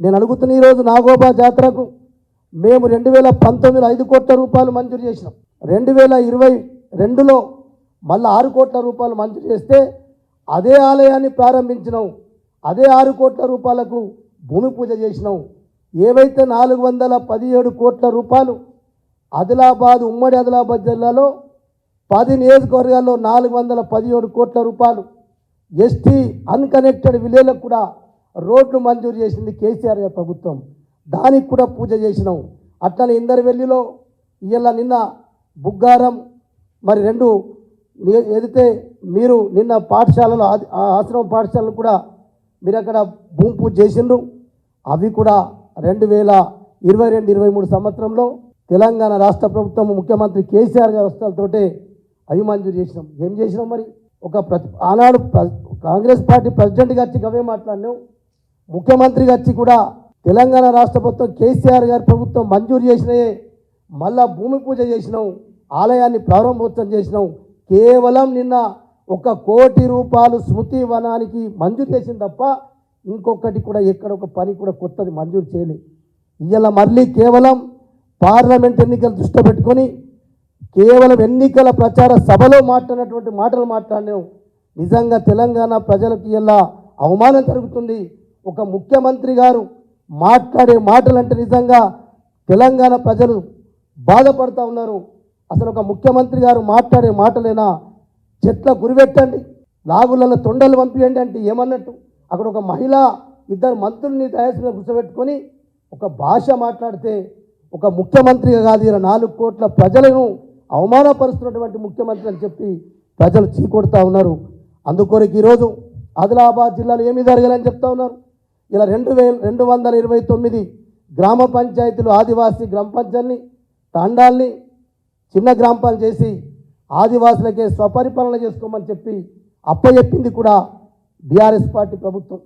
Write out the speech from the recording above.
నేను అడుగుతున్న ఈరోజు నాగోబా జాతరకు మేము రెండు వేల పంతొమ్మిదిలో ఐదు కోట్ల రూపాయలు మంజూరు చేసినాం. రెండు వేల ఇరవై రెండులో మళ్ళీ ఆరు కోట్ల రూపాయలు మంజూరు చేస్తే అదే ఆలయాన్ని ప్రారంభించినాం. అదే ఆరు కోట్ల రూపాయలకు భూమి పూజ చేసినాం. ఏవైతే నాలుగు వందల పదిహేడు కోట్ల రూపాయలు ఆదిలాబాద్ ఉమ్మడి ఆదిలాబాద్ జిల్లాలో పది నియోజకవర్గాల్లో నాలుగు వందల పదిహేడు కోట్ల రూపాయలు ఎస్టీ అన్కనెక్టెడ్ విలేజ్లకు కూడా రోడ్లు మంజూరు చేసింది కేసీఆర్ గారి ప్రభుత్వం. దానికి కూడా పూజ చేసినాం. అట్లనే ఇందరవెల్లిలో ఇవాళ నిన్న బుగ్గారం మరి రెండు ఏదైతే మీరు నిన్న పాఠశాలలో ఆ ఆశ్రమ పాఠశాలలు కూడా మీరు అక్కడ భూమి పూజ చేసిండ్రు. అవి కూడా రెండు వేల ఇరవై రెండు ఇరవై మూడు సంవత్సరంలో తెలంగాణ రాష్ట్ర ప్రభుత్వం ముఖ్యమంత్రి కేసీఆర్ గారి వస్తాలతోటే అవి మంజూరు చేసినాం. ఏం చేసినాం మరి? ఒక ప్రతి ఆనాడు ప్ర- కాంగ్రెస్ పార్టీ ప్రెసిడెంట్గా వచ్చి అవే మాట్లాడినాం. ముఖ్యమంత్రి వచ్చి కూడా తెలంగాణ రాష్ట్ర ప్రభుత్వం కేసీఆర్ గారి ప్రభుత్వం మంజూరు చేసినాయే మళ్ళా భూమి పూజ చేసినాం ఆలయాన్ని ప్రారంభోత్సవం చేసినాం. కేవలం నిన్న ఒక కోటి రూపాయలు స్మృతి వనానికి మంజూరు చేసింది తప్ప ఇంకొకటి కూడా ఎక్కడ ఒక పని కూడా కొత్తది మంజూరు చేయలే. ఇవాళ మళ్ళీ కేవలం పార్లమెంట్ ఎన్నికలు దృష్టి పెట్టుకొని కేవలం ఎన్నికల ప్రచార సభలో మాట్లాడినటువంటి మాటలు మాట్లాడినాం. నిజంగా తెలంగాణ ప్రజలకు ఇలా అవమానం జరుగుతుంది. ఒక ముఖ్యమంత్రి గారు మాట్లాడే మాటలు అంటే నిజంగా తెలంగాణ ప్రజలు బాధపడుతూ ఉన్నారు. అసలు ఒక ముఖ్యమంత్రి గారు మాట్లాడే మాటలైనా? చెట్ల గురిపెట్టండి. లాగులలో తొండలు పంపియండి అంటే ఏమన్నట్టు? అక్కడ ఒక మహిళ ఇద్దరు మంత్రుల్ని తయారు కూర్చోబెట్టుకొని ఒక భాష మాట్లాడితే ఒక ముఖ్యమంత్రిగా కాదు ఇలా నాలుగు కోట్ల ప్రజలను అవమానపరుస్తున్నటువంటి ముఖ్యమంత్రి అని చెప్పి ప్రజలు చీకొడుతూ ఉన్నారు. అందుకొరకు ఈరోజు ఆదిలాబాద్ జిల్లాలో ఏమి జరగాలని చెప్తా ఉన్నారు. ఇలా రెండు వేల రెండు వందల ఇరవై తొమ్మిది గ్రామ పంచాయతీలు ఆదివాసీ గ్రామ పంచాయతీని తాండాల్ని చిన్న గ్రామాలు చేసి ఆదివాసులకే స్వపరిపాలన చేసుకోమని చెప్పి అప్పచెప్పింది కూడా బీఆర్ఎస్ పార్టీ ప్రభుత్వం.